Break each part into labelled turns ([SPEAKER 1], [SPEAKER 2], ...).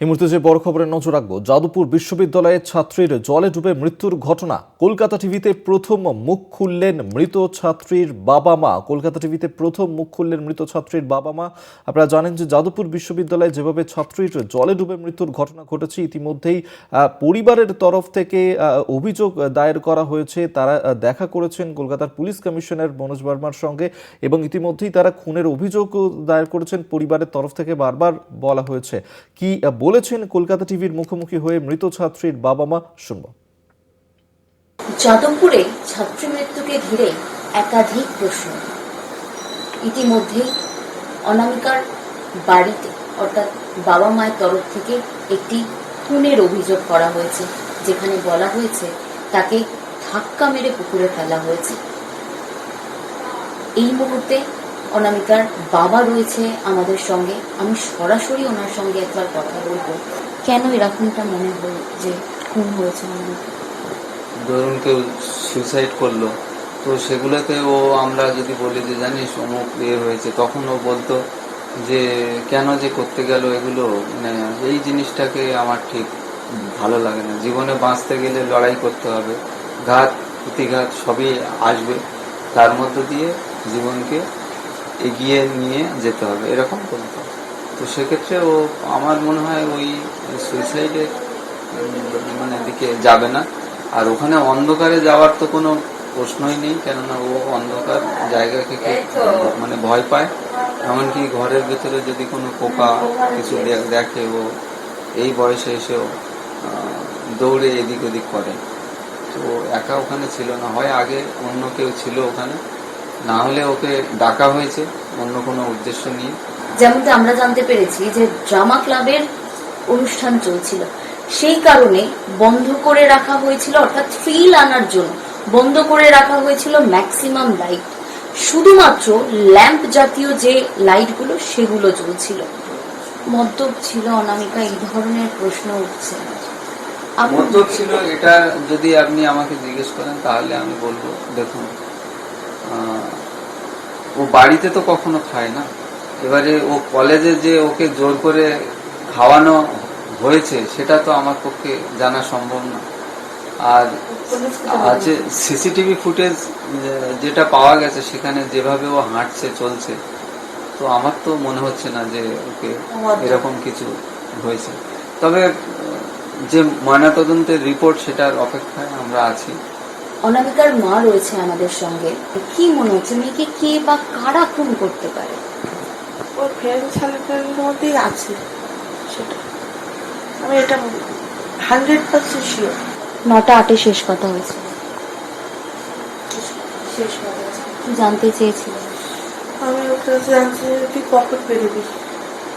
[SPEAKER 1] এই মুহূর্তে যে বড় খবরের নজর রাখব, যাদবপুর বিশ্ববিদ্যালয়ের ছাত্রীর জলে ডুবে মৃত্যুর ঘটনা। কলকাতা টিভিতে প্রথম মুখ খুললেন মৃত ছাত্রীর বাবা মা। কলকাতা টিভিতে প্রথম মুখ খুললেন মৃত ছাত্রীর বাবা মা। আপনারা জানেন যে যাদবপুর বিশ্ববিদ্যালয়ে যেভাবে ছাত্রীর জলে ডুবে মৃত্যুর ঘটনা ঘটেছে, ইতিমধ্যেই পরিবারের তরফ থেকে অভিযোগ দায়ের করা হয়েছে। তারা দেখা করেছেন কলকাতার পুলিশ কমিশনার মনোজ বর্মার সঙ্গে এবং ইতিমধ্যেই তারা খুনের অভিযোগও দায়ের করেছেন। পরিবারের তরফ থেকে বারবার বলা হয়েছে। কি বলেছেন, কলকাতা টিভির মুখোমুখি হয়ে মৃত ছাত্রীর বাবা মা শুনব।
[SPEAKER 2] যাদবপুরে ছাত্রী মৃত্যুকে ঘিরে একাধিক প্রশ্ন। ইতিমধ্যেই অনামিকার বাড়িতে, অর্থাৎ বাবা মায়ের তরফ থেকে একটি খুনের অভিযোগ করা হয়েছে, যেখানে বলা হয়েছে তাকে ধাক্কা মেরে পুকুরে ফেলা হয়েছে। এই মুহূর্তে অনামিকার বাবা রয়েছে আমাদের সঙ্গে। আমি সরাসরি ওনার সঙ্গে একবার কথা বলব। কেন এরকমটা মনে হল যে খুন হয়েছে
[SPEAKER 3] ধরুন কেউ সুইসাইড করল, তো সেগুলোতে ও আমরা যদি বলি যে, জানিস, অমুক ইয়ে হয়েছে, তখন ও বলতো যে, কেন যে করতে গেল এগুলো? মানে এই জিনিসটাকে আমার ঠিক ভালো লাগে না। জীবনে বাঁচতে গেলে লড়াই করতে হবে। ঘাত, প্রতিঘাত সবই আসবে। তার মধ্য দিয়ে জীবনকে এগিয়ে নিয়ে যেতে হবে এরকম বলতো। তো সেক্ষেত্রে ও আমার মনে হয় ওই সুইসাইডের মানে দিকে যাবে না। আর ওখানে অন্ধকারে যাওয়ার তো কোনো প্রশ্নই নেই কেননা ও অন্ধকার জায়গা থেকে মানে ভয় পায়। এমনকি ঘরের ভেতরে যদি কোনো পোকা কিছু দেখে ও এই বয়সে এসেও দৌড়ে এদিক ওদিক করে। তো একা ওখানে ছিল না হয় আগে অন্য কেউ ছিল ওখানে না হলে ওকে ডাকা হয়েছে অন্য কোনো উদ্দেশ্য নিয়ে।
[SPEAKER 2] যেমনটা আমরা জানতে পেরেছি যে ড্রামা ক্লাবের অনুষ্ঠান চলছিল। সেই কারণে বন্ধ করে রাখা হয়েছিল অর্থাৎ ফিল আনার জন্য বন্ধ করে রাখা হয়েছিল ম্যাক্সিমাম লাইট। শুধুমাত্র ল্যাম্প জাতীয় যে লাইটগুলো সেগুলো জ্বলছিল। মদ্যপ ছিল অনামিকা এই ধরনের প্রশ্ন উঠছে।
[SPEAKER 3] মদ্যপ ছিল এটা যদি আপনি আমাকে জিজ্ঞেস করেন তাহলে আমি বলব দেখুন ও বাড়িতে তো কখনো খায় না। এবারে ও কলেজে যে ওকে জোর করে খাওয়ানো হয়েছে সেটা তো আমার পক্ষে জানা সম্ভব না। আর আছে সিসিটিভি ফুটেজ যেটা পাওয়া গেছে সেখানে যেভাবে ও হাঁটছে চলছে তো আমার তো মনে হচ্ছে না যে ওকে এরকম কিছু হয়েছে। তবে যে ময়নাতদন্তের রিপোর্ট সেটার অপেক্ষায় আমরা আছি।
[SPEAKER 2] অনামিকার মা রয়েছে আমাদের সঙ্গে। কি মনে হচ্ছে মেয়েকে কে বা কারা খুন করতে পারে?
[SPEAKER 4] ওর ফ্রেন্ড সার্কেলের মধ্যেই আছে সেটা। আমি এটা হান্ড্রেড পার্সেন্ট শিওর
[SPEAKER 2] নটা আটে শেষ কথা হয়েছে। শেষ কথা। জানতে চেয়েছিলেন
[SPEAKER 4] আমি ওকে জানছি যে তুই কখন বেরোবি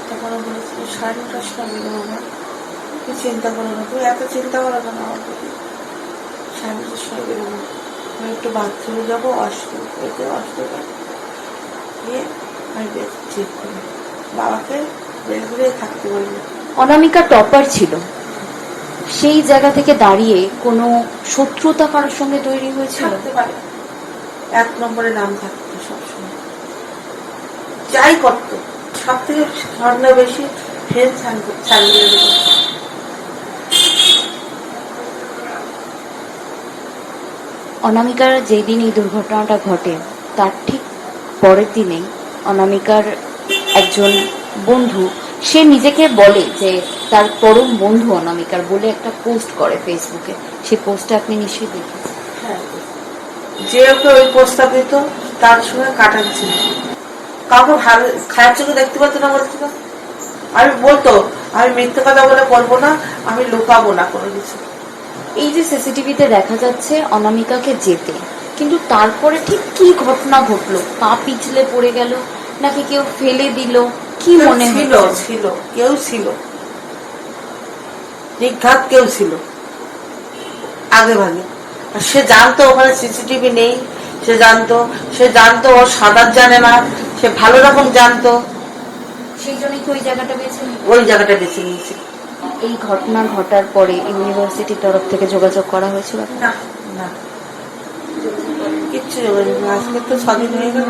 [SPEAKER 4] তখন বলেছিল সাড়ে নটার সময় বেরোবো না। তুই চিন্তা করো না তুই এত চিন্তা করো না আমার নটার আমি একটু বাথরুমে যাব অষ্টম এতে অষ্টম গিয়ে আমি করি বাবাকে করে থাকতে বলব।
[SPEAKER 2] অনামিকা টপার ছিল। সেই জায়গা থেকে দাঁড়িয়ে কোনো শত্রুতা কারোর সঙ্গে তৈরি হয়েছিল?
[SPEAKER 4] থাকতে পারে। এক নম্বরে নাম থাকতো সবসময়। যাই করতো সব থেকে ঝর্ণা বেশি ফ্রেন্ড সার্কেলের
[SPEAKER 2] অনামিকার যেই দিন এই দুর্ঘটনাটা ঘটে, তার ঠিক পরের দিনেই অনামিকার একজন বন্ধু, সে নিজেকে বলে যে তার পরম বন্ধু অনামিকার বলে একটা পোস্ট করে ফেসবুকে। সেই পোস্টটা আপনি নিশ্চয়ই দেখেছেন।
[SPEAKER 4] হ্যাঁ যে ওকে ওই প্রস্তাব দিত, তার সঙ্গে কাটাচ্ছিল কাউকে ভালো, খারাপ চোখে দেখতে পারতো না বলছিল আমি বলতো, আমি মিথ্যে কথা বলে বলব না, আমি লুকাবো না কোনো কিছু।
[SPEAKER 2] এই যে সিসিটিভিতে দেখা যাচ্ছে অনামিকাকে যেতে কিন্তু তারপরে ঠিক কি ঘটনা ঘটলো? পা পিছলে পড়ে গেল নাকি কেউ ফেলে দিল? কি মনে
[SPEAKER 4] ছিল ছিল কেউ ছিল। নিঘাত কেউ ছিল। আগে ভাগে। আর সে জানতো ওখানে সিসিটিভি নেই সে জানতো সে জানতো ও সাঁতার জানে না সে ভালো রকম জানতো।
[SPEAKER 2] সেই জন্যই কি ওই জায়গাটা বেছে?
[SPEAKER 4] ওই জায়গাটা বেছে নিয়েছে।
[SPEAKER 2] এই ঘটনা ঘটার পরে ইউনিভার্সিটির তরফ থেকে যোগাযোগ করা হয়েছিল?
[SPEAKER 4] না কিচ্ছু যোগাযোগ। আজকে তো সবই হয়ে গেল।